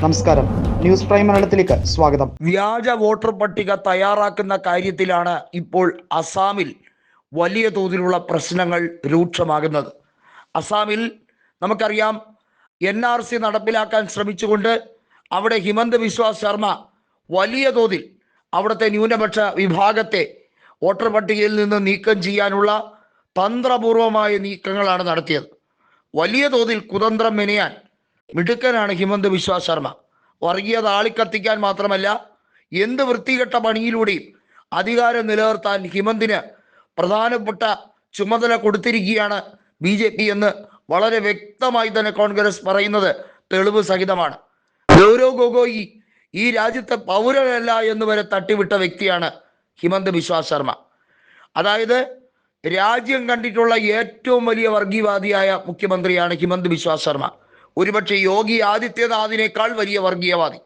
നമസ്കാരം. News prime മലയാളത്തിലേക്ക് സ്വാഗതം. വ്യാജ വോട്ടർ പട്ടിക തയ്യാറാക്കുന്ന കാര്യത്തിലാണ് ഇപ്പോൾ അസാമിൽ വലിയ തോതിലുള്ള പ്രശ്നങ്ങൾ രൂക്ഷമാകുന്നത്. അസാമിൽ നമുക്കറിയാം എൻ ആർ സി നടപ്പിലാക്കാൻ ശ്രമിച്ചുകൊണ്ട് അവിടെ ഹിമന്ത് വിശ്വാസ് ശർമ്മ വലിയ തോതിൽ അവിടുത്തെ ന്യൂനപക്ഷ വിഭാഗത്തെ വോട്ടർ പട്ടികയിൽ നിന്ന് നീക്കം ചെയ്യാനുള്ള തന്ത്രപൂർവമായ നീക്കങ്ങളാണ് നടത്തിയത്. വലിയ തോതിൽ കുതന്ത്രം മെനയാൻ മിടുക്കനാണ് ഹിമന്ത് ബിശ്വ ശർമ്മ. വർഗീയത ആളിക്കത്തിക്കാൻ മാത്രമല്ല എന്ത് വൃത്തികെട്ട പണിയിലൂടെയും അധികാരം നിലനിർത്താൻ ഹിമന്തിന് പ്രധാനപ്പെട്ട ചുമതല കൊടുത്തിരിക്കുകയാണ് ബി ജെ പി എന്ന് വളരെ വ്യക്തമായി തന്നെ കോൺഗ്രസ് പറയുന്നത് തെളിവ് സഹിതമാണ്. ഗൗരവ് ഗൊഗോയി ഈ രാജ്യത്തെ പൗരനല്ല എന്ന് വരെ തട്ടിവിട്ട വ്യക്തിയാണ് ഹിമന്ത് ബിശ്വ ശർമ്മ. അതായത് രാജ്യം കണ്ടിട്ടുള്ള ഏറ്റവും വലിയ വർഗീയവാദിയായ മുഖ്യമന്ത്രിയാണ് ഹിമന്ത് ബിശ്വ ശർമ്മ. ഒരുപക്ഷെ യോഗി ആദിത്യനാഥിനേക്കാൾ വലിയ വർഗീയവാദി.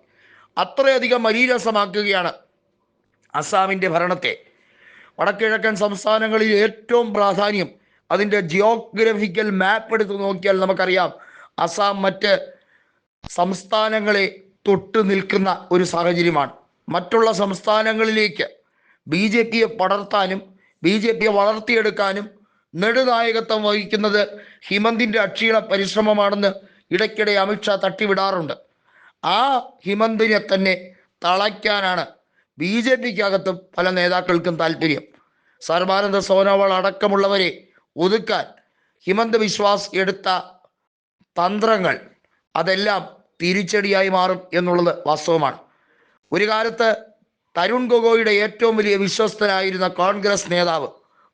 അത്രയധികം മലീരസമാക്കുകയാണ് അസാമിന്റെ ഭരണത്തെ. വടക്കിഴക്കൻ സംസ്ഥാനങ്ങളിൽ ഏറ്റവും പ്രാധാന്യം അതിന്റെ ജിയോഗ്രഫിക്കൽ മാപ്പ് എടുത്ത് നോക്കിയാൽ നമുക്കറിയാം അസാം മറ്റ് സംസ്ഥാനങ്ങളെ തൊട്ട് നിൽക്കുന്ന ഒരു സാഹചര്യമാണ്. മറ്റുള്ള സംസ്ഥാനങ്ങളിലേക്ക് ബി ജെ പിയെ പടർത്താനും ബി ജെ പിയെ വളർത്തിയെടുക്കാനും നെടുനായകത്വം വഹിക്കുന്നത് ഹിമന്തിന്റെ അക്ഷീണ പരിശ്രമമാണെന്ന് ഇടയ്ക്കിടെ അമിത്ഷാ തട്ടിവിടാറുണ്ട്. ആ ഹിമന്തിനെ തന്നെ തളയ്ക്കാനാണ് ബി ജെ പിക്കകത്തും പല നേതാക്കൾക്കും താല്പര്യം. സർബാനന്ദ സോനോവാൾ അടക്കമുള്ളവരെ ഒതുക്കാൻ ഹിമന്ത് വിശ്വാസ് എടുത്ത തന്ത്രങ്ങൾ അതെല്ലാം തിരിച്ചടിയായി മാറും എന്നുള്ളത് വാസ്തവമാണ്. ഒരു കാലത്ത് തരുൺ ഗൊഗോയുടെ ഏറ്റവും വലിയ വിശ്വസ്തനായിരുന്ന കോൺഗ്രസ് നേതാവ്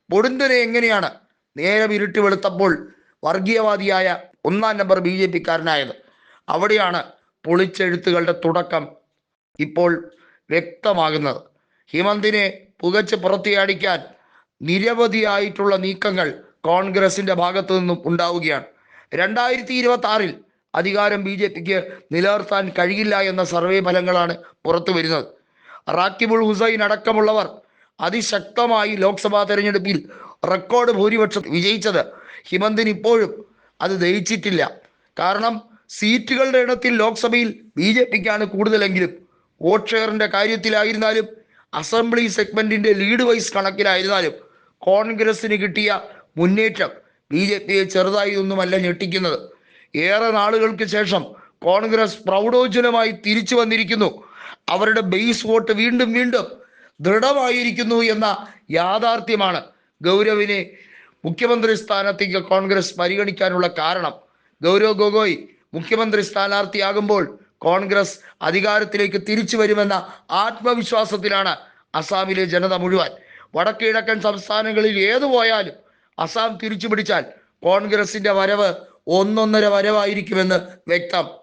പൊടുന്തനെ എങ്ങനെയാണ് നേരം ഇരുട്ടി വെളുത്തപ്പോൾ വർഗീയവാദിയായ ഒന്നാം നമ്പർ ബി ജെ പിക്കാരനായത്. അവിടെയാണ് പൊളിച്ചെഴുത്തുകളുടെ തുടക്കം ഇപ്പോൾ വ്യക്തമാകുന്നത്. ഹിമന്തിനെ പുകച്ച് പുറത്തിയടിക്കാൻ നിരവധിയായിട്ടുള്ള നീക്കങ്ങൾ കോൺഗ്രസിന്റെ ഭാഗത്തു നിന്നും ഉണ്ടാവുകയാണ്. രണ്ടായിരത്തി ഇരുപത്തി ആറിൽ അധികാരം ബി ജെ പിക്ക് നിലനിർത്താൻ കഴിയില്ല എന്ന സർവേ ഫലങ്ങളാണ് പുറത്തു വരുന്നത്. റാക്കിബുൾ ഹുസൈൻ അടക്കമുള്ളവർ അതിശക്തമായി ലോക്സഭാ തെരഞ്ഞെടുപ്പിൽ റെക്കോർഡ് ഭൂരിപക്ഷം വിജയിച്ചത് ഹിമന്തിന് ഇപ്പോഴും അത് ദഹിച്ചിട്ടില്ല. കാരണം സീറ്റുകളുടെ എണ്ണത്തിൽ ലോക്സഭയിൽ ബി ജെ പിക്കാണ് കൂടുതലെങ്കിലും. വോട്ട് ഷെയറിന്റെ കാര്യത്തിലായിരുന്നാലും അസംബ്ലി സെഗ്മെന്റിന്റെ ലീഡ് വൈസ് കണക്കിലായിരുന്നാലും കോൺഗ്രസിന് കിട്ടിയ മുന്നേറ്റം ബി ജെ പിയെ ചെറുതായി ഒന്നുമല്ല ഞെട്ടിക്കുന്നത്. ഏറെ നാളുകൾക്ക് ശേഷം കോൺഗ്രസ് പ്രൗഢോജ്വലമായി തിരിച്ചു വന്നിരിക്കുന്നു. അവരുടെ ബേസ് വോട്ട് വീണ്ടും വീണ്ടും ദൃഢമായിരിക്കുന്നു എന്ന യാഥാർത്ഥ്യമാണ് ഗൗരവിനെ മുഖ്യമന്ത്രി സ്ഥാനത്തേക്ക് കോൺഗ്രസ് പരിഗണിക്കാനുള്ള കാരണം. ഗൗരവ് ഗൊഗോയ് മുഖ്യമന്ത്രി സ്ഥാനാർത്ഥിയാകുമ്പോൾ കോൺഗ്രസ് അധികാരത്തിലേക്ക് തിരിച്ചു വരുമെന്ന ആത്മവിശ്വാസത്തിലാണ് അസാമിലെ ജനത മുഴുവൻ. വടക്കിഴക്കൻ സംസ്ഥാനങ്ങളിൽ ഏതു പോയാലും അസാം തിരിച്ചു പിടിച്ചാൽ കോൺഗ്രസിന്റെ വരവ് ഒന്നൊന്നര വരവായിരിക്കുമെന്ന് വ്യക്തം.